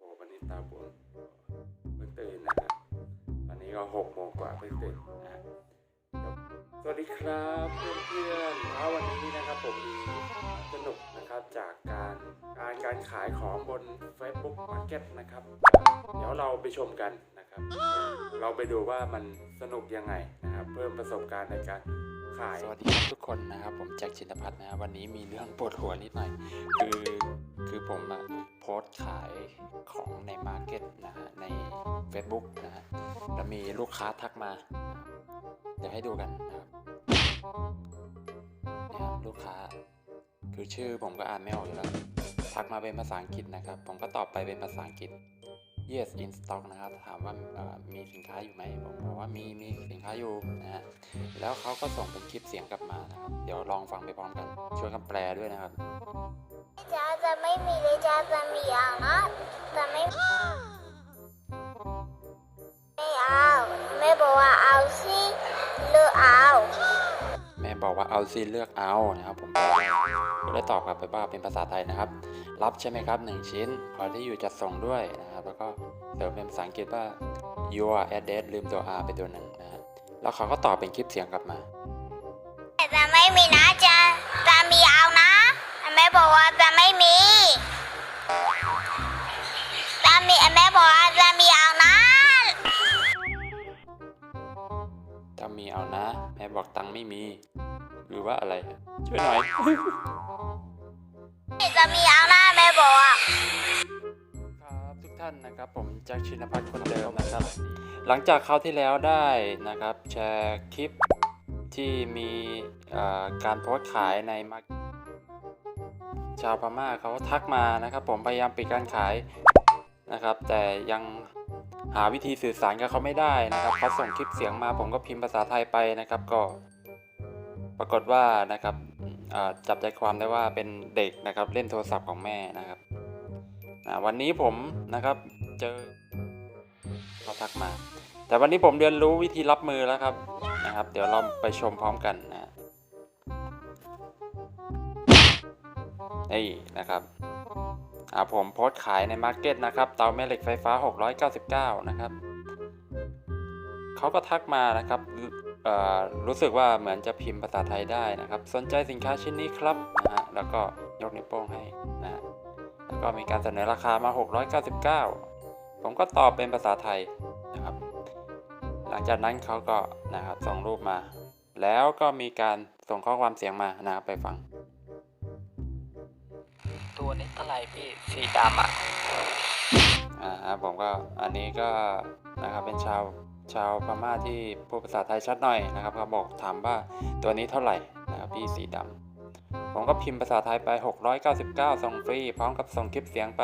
โอ้วันนี้ตาบวมเพิ่งตื่นนะครับตอนนี้ก็หกโมงกว่าเพิ่งตื่นนะฮะสวัสดีครับเพื่อนๆเช้าวันนี้นะครับผมมีสนุกนะครับจากการการการขายของบน Facebook Market นะครับ เดี๋ยวเราไปชมกันนะครับ เราไปดูว่ามันสนุกยังไงนะครับ เพิ่มประสบการณ์ในการ ขาย สวัสดีครับทุกคนนะครับ ผมแจ็คชินพัฒน์นะครับวันนี้มีเรื่องปวดหัวนิดหน่อย คือคือผมอะโพสต์ขายของในมาร์เก็ตนะฮะใน Facebook นะฮะแล้วมีลูกค้าทักมา เดี๋ยวให้ดูกันนะครับนี่ครับลูกค้า คือชื่อผมก็อ่านไม่ออกอยู่แล้ว ทักมาเป็นภาษาอังกฤษนะครับ ผมก็ตอบไปเป็นภาษาอังกฤษ yes in stock นะครับถามว่าเอ่อมีสินค้าอยู่ไหมผมบอกว่ามีมีสินค้าอยู่นะฮะแล้วเขาก็ส่งเป็นคลิปเสียงกลับมานะครับเดี๋ยวลองฟังไปพร้อมกัน ช่วยกันแปลด้วยนะครับจ้าจะไม่มีเลยจ้าจะมีเอานะจะไม่ไม่เอาแม่บอกว่าเอาสิเลือกเอาแม่บอกว่าเอาซิเลือกเอานะครับผมก็ได้ตอบกลับไปว่าเป็นภาษาไทยนะครับ รับใช่ไหมครับ 1 ชิ้น ขอที่อยู่จัดส่งด้วยนะครับ แล้วก็เติมเป็นภาษาอังกฤษว่า your address ลืมตัว r ไปตัวหนึ่งนะฮะแล้วเขาก็ตอบเป็นคลิปเสียงกลับมาแต่จะไม่มีนะจ้าจะมีเอานะแม่บอกว่าจะไม่มีจะมีแม่บอกว่าจะมีเอานะถ้ามีเอานะ แม่บอกตังค์ไม่มี หรือว่าอะไร ช่วยหน่อยจะมีเอานะแม่บอกว่า ครับทุกท่านนะครับผมแจ็คชินพัฒน์คนเดิมนะครับ หลังจากคราวที่แล้วได้นะครับ แชร์คลิปที่มีการโพสขายในมาชาวพม่าเขาทักมานะครับ ผมพยายามปิดการขายนะครับ แต่ยังหาวิธีสื่อสารกับเขาไม่ได้นะครับเขาส่งคลิปเสียงมาผมก็พิมพ์ภาษาไทยไปนะครับก็ ปรากฏว่านะครับจับใจความได้ว่าเป็นเด็กนะครับ เล่นโทรศัพท์ของแม่นะครับ วันนี้ผมนะครับเจอเขาทักมา แต่วันนี้ผมเรียนรู้วิธีรับมือแล้วครับนะครับ เดี๋ยวเราไปชมพร้อมกันนะนี่นะครับอ่าผมโพสต์ขายในมาร์เก็ตนะครับเตาแม่เหล็กไฟฟ้า 699 นะครับเขาก็ทักมานะครับอ่อรู้สึกว่าเหมือนจะพิมพ์ภาษาไทยได้นะครับ สนใจสินค้าชิ้นนี้ครับนะฮะแล้วก็ยกนิ้วโป้งให้นะฮะ ก็มีการเสนอราคามา 699 ผมก็ตอบเป็นภาษาไทยนะครับ หลังจากนั้นเขาก็นะครับส่งรูปมา แล้วก็มีการส่งข้อความเสียงมานะครับไปฟัง ตัวนี้เท่าไหร่พี่สีดำอะอ่าครับผมก็อันนี้ก็นะครับเป็นชาวชาวพม่าที่พูดภาษาไทยชัดหน่อยนะครับเขาบอกถามว่าตัวนี้เท่าไหร่นะครับพี่สีดำ ผมก็พิมพ์ภาษาไทยไป 699 ส่งฟรี พร้อมกับส่งคลิปเสียงไป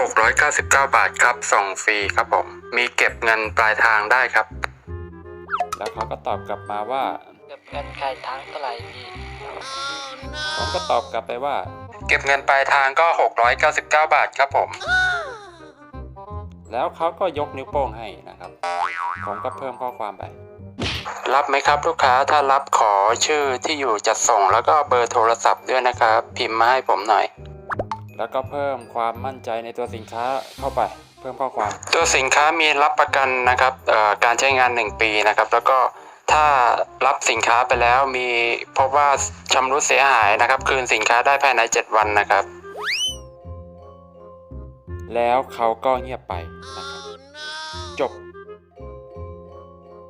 699 บาทครับ ส่งฟรีครับผม มีเก็บเงินปลายทางได้ครับ แล้วเขาก็ตอบกลับมาว่า เก็บเงินใครทั้งเท่าไหร่พี่ ผมก็ตอบกลับไปว่า เก็บเงินปลายทางก็ 699 บาทครับผม แล้วเขาก็ยกนิ้วโป้งให้นะครับ ผมก็เพิ่มข้อความไป รับไหมครับลูกค้าถ้ารับขอชื่อที่อยู่จัดส่ง แล้วก็เบอร์โทรศัพท์ด้วยนะครับ พิมพ์มาให้ผมหน่อย แล้วก็เพิ่มความมั่นใจในตัวสินค้าเข้าไป เพิ่มข้อความ ตัวสินค้ามีรับประกันนะครับเอ่อการใช้งาน 1 ปีนะครับ แล้วก็ถ้ารับสินค้าไปแล้วมีพบว่าชำรุดเสียหายนะครับ คืนสินค้าได้ภายใน 7 วันนะครับ แล้วเขาก็เงียบไปนะครับจบ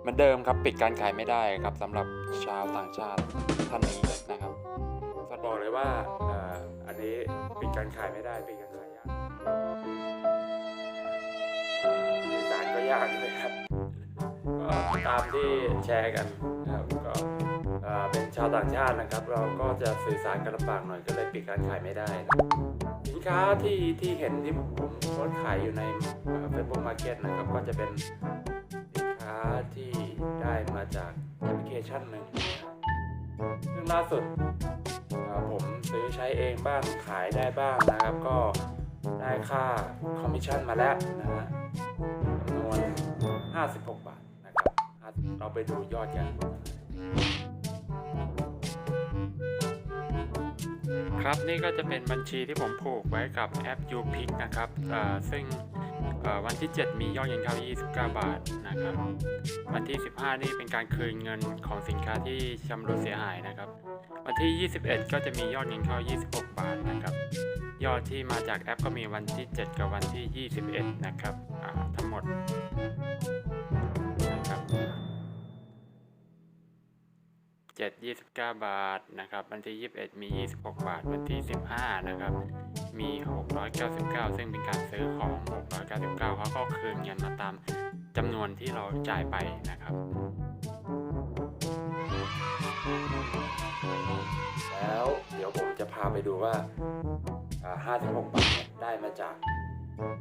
เหมือนเดิมครับปิดการขายไม่ได้ครับสำหรับชาวต่างชาติท่านนี้นะครับบอกเลยว่าเอ่ออันนี้ปิดการขายไม่ได้ปิดการขายยากสื่อสารก็ยากเลยครับก็ตามที่แชร์กันนะครับก็เอ่อเป็นชาวต่างชาตินะครับ เราก็จะสื่อสารกันลำบากหน่อยก็เลยปิดการขายไม่ได้นะสินค้าที่ที่เห็นที่ผมโพสต์ขายอยู่ในเฟซบุ๊กมาร์เก็ตนะครับก็จะเป็นสินค้าที่ได้มาจากแอปพลิเคชันหนึ่งนะครับซึ่งล่าสุดผมซื้อใช้เองบ้างขายได้บ้างนะครับ ก็ได้ค่าคอมมิชชั่นมาแล้วนะฮะจำนวน 56 บาทนะครับเราไปดูยอดกันครับนี่ก็จะเป็นบัญชีที่ผมผูกไว้กับแอป UPick นะครับอ่าซึ่ง วันที่ 7 มียอดเงินเข้า29 บาทนะครับ วันที่ 15 นี่เป็นการคืนเงินของสินค้าที่ชำรุดเสียหายนะครับ วันที่ 21 ก็จะมียอดเงินเข้า 26 บาทนะครับ ยอดที่มาจากแอปก็มีวันที่ 7 กับวันที่ 21 นะครับทั้งหมด 7 29 บาทนะครับ วันที่ 21 มี 26 บาท วันที่ 15 นะครับ มี 699 ซึ่งเป็นการซื้อของ 699เขาก็คืนเงินมาตามจำนวนที่เราจ่ายไปนะครับ แล้วเดี๋ยวผมจะพาไปดูว่าอ่า56 บาทเนี่ยได้มาจาก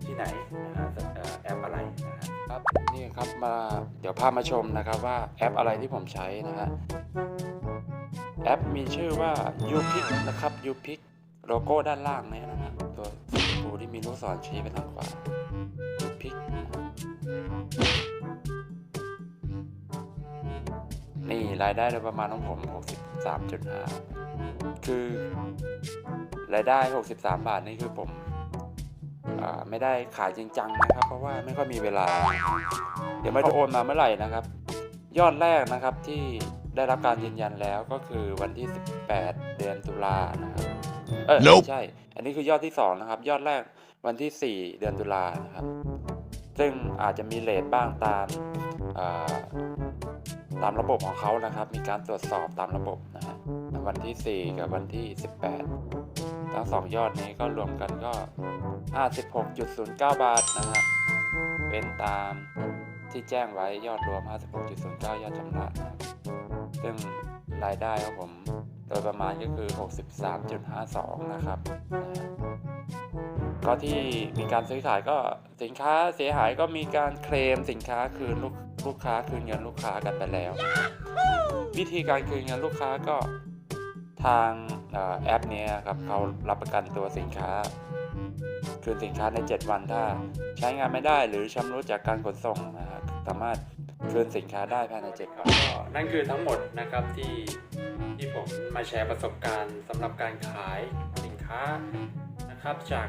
ที่ไหนนะฮะเอ่อแอปอะไรนะฮะครับ นี่ครับมาเดี๋ยวพามาชมนะครับว่าแอปอะไรที่ผมใช้นะฮะ แอปมีชื่อว่า UPick นะครับ UPick โลโก้ด้านล่างเนี่ยนะฮะตัวสีชมพูที่มีลูกศรชี้ไปทางขวา UPick นี่รายได้โดยประมาณของผม 63.5 คือ รายได้ 63 บาทนี่คือผมอไม่ได้ขายจริงจังนะครับ เพราะว่าไม่ค่อยมีเวลา เดี๋ยวไม่รู้โอนมาเมื่อไหร่นะครับ ยอดแรกนะครับที่ ได้รับการยืนยันแล้วก็คือวันที่ 18 เดือนตุลานะครับเออ Nope ไม่ใช่ อันนี้คือยอดที่ 2 นะครับ ยอดแรกวันที่ 4 เดือนตุลานะครับ ซึ่งอาจจะมีเลทบ้างตามอ่าตามระบบของเขานะครับ มีการตรวจสอบตามระบบนะฮะวันที่ 4 กับวันที่ 18 ทั้งสองยอดนี้ก็รวมกันก็ 56.09 บาทนะฮะ เป็นตามที่แจ้งไว้ยอดรวม 56.09 ยอดชำระนะครับ ซึ่งรายได้ของผมโดยประมาณก็คือ 63.52 นะครับ ก็ที่มีการซื้อขายก็สินค้าเสียหายก็มีการเคลมสินค้าคืนลูกลูกค้าคืนเงินลูกค้ากันไปแล้ว วิธีการคืนเงินลูกค้าก็ทางอแอปนี้ครับเขารับประกันตัวสินค้า คืนสินค้าใน 7 วันถ้าใช้งานไม่ได้หรือชำรุดจากการขนส่งนะฮะสามารถ คืนสินค้าได้ภายใน7วันก็นั่นคือทั้งหมดนะครับที่ที่ผมมาแชร์ประสบการณ์สำหรับการขายสินค้านะครับจาก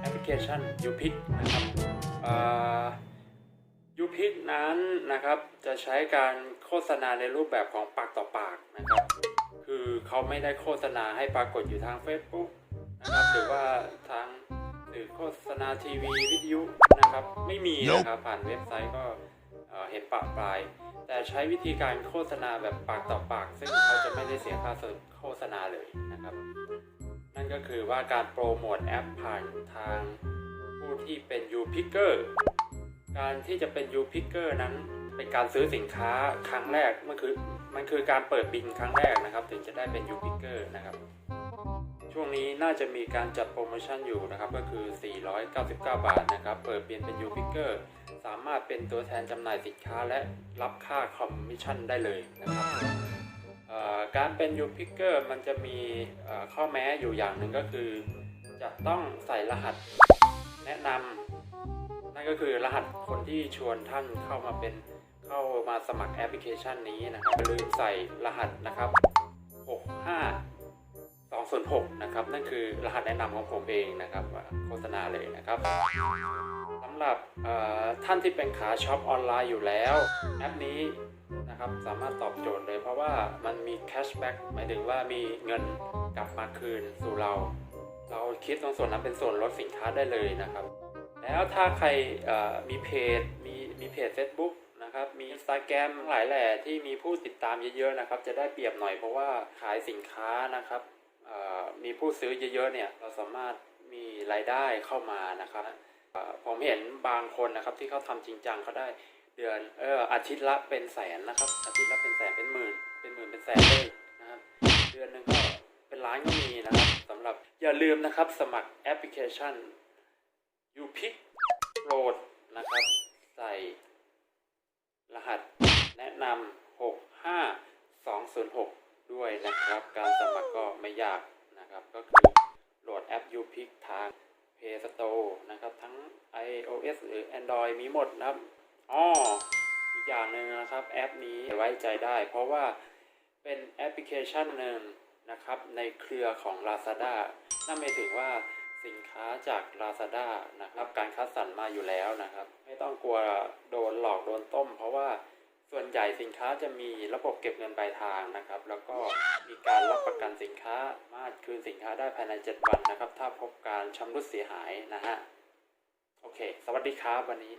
แอปพลิเคชัน UPick นะครับเอ่อ UPick นั้นนะครับจะใช้การโฆษณาในรูปแบบของปากต่อปากนะครับ คือเขาไม่ได้โฆษณาให้ปรากฏอยู่ทาง Facebook นะครับหรือว่าทางหรือโฆษณาทีวีวิทยุนะครับ ไม่มีนะครับผ่านเว็บไซต์ก็ เห็นปะปลาย แต่ใช้วิธีการโฆษณาแบบปากต่อปาก ซึ่งเขาจะไม่ได้เสียค่าโฆษณาเลยนะครับ นั่นก็คือว่าการโปรโมทแอปผ่านทางผู้ที่เป็น U-Picker การที่จะเป็น U-Picker นั้นเป็นการซื้อสินค้าครั้งแรกมันคือมันคือการเปิดบินครั้งแรกนะครับ ถึงจะได้เป็น U-Picker นะครับช่วงนี้น่าจะมีการจัดโปรโมชั่นอยู่นะครับ ก็คือ 499 บาทนะครับ เปิดเปลี่ยนเป็น U-Picker สามารถเป็นตัวแทนจำหน่ายสินค้าและรับค่าคอมมิชชั่นได้เลยนะครับการเป็น U-Picker มันจะมีข้อแม้อยู่อย่างหนึ่งก็คือ จะต้องใส่รหัสแนะนำนั่นก็คือรหัสคนที่ชวนท่านเข้ามาเป็นเข้ามาสมัครแอปพลิเคชันนี้นะครับอย่าลืมใส่รหัสนะครับ 65 206นะครับนั่นคือรหัสแนะนำของผมเองนะครับโฆษณาเลยนะครับสำหรับท่านที่เป็นขาช็อปออนไลน์อยู่แล้วแอปนี้นะครับสามารถตอบโจทย์เลยเพราะว่ามันมีแคชแบ็กหมายถึงว่ามีเงินกลับมาคืนสู่เรา เราคิดตรงส่วนนั้นเป็นส่วนลดสินค้าได้เลยนะครับ แล้วถ้าใครมีเพจมีมีเพจ Facebook นะครับมี Instagram หลายแหล่ที่มีผู้ติดตามเยอะๆนะครับ จะได้เปรียบหน่อยเพราะว่าขายสินค้านะครับ มีผู้ซื้อเยอะๆเนี่ยเราสามารถมีรายได้เข้ามานะครับผมเห็นบางคนนะครับที่เขาทำจริงจังเขาได้เดือนเอออาทิตย์ละเป็นแสนนะครับ อาทิตย์ละเป็นแสนเป็นหมื่น เป็นหมื่นเป็นแสนเลยนะครับ เดือนหนึ่งก็เป็นล้านก็มีนะครับสำหรับอย่าลืมนะครับสมัครแอปพลิเคชันยูพิกโปรดนะครับ ใส่รหัสแนะนำ65206 ด้วยนะครับ การสมัครก็ไม่ยาก นะครับ ก็คือโหลดแอป u p i c ทาง Play Store นะครับ ทั้ง iOS หรือ Android มีหมดนะครับอ๋ออีกอย่างหนึ่งนะครับแอปนี้ไว้ใจได้ เพราะว่าเป็นแอปพลิเคชันหนึ่งนะครับ ในเครือของ Lazada นั่นหมายถึงว่าสินค้าจาก Lazada นะครับ การคัดสรรมาอยู่แล้วนะครับ ไม่ต้องกลัวโดนหลอกโดนต้ม เพราะว่า ส่วนใหญ่สินค้าจะมีระบบเก็บเงินปลายทางนะครับ แล้วก็มีการรับประกันสินค้าสามารถคืนสินค้าได้ภายใน 7 วันนะครับ ถ้าพบการชำรุดเสียหายนะฮะ โอเค สวัสดีครับวันนี้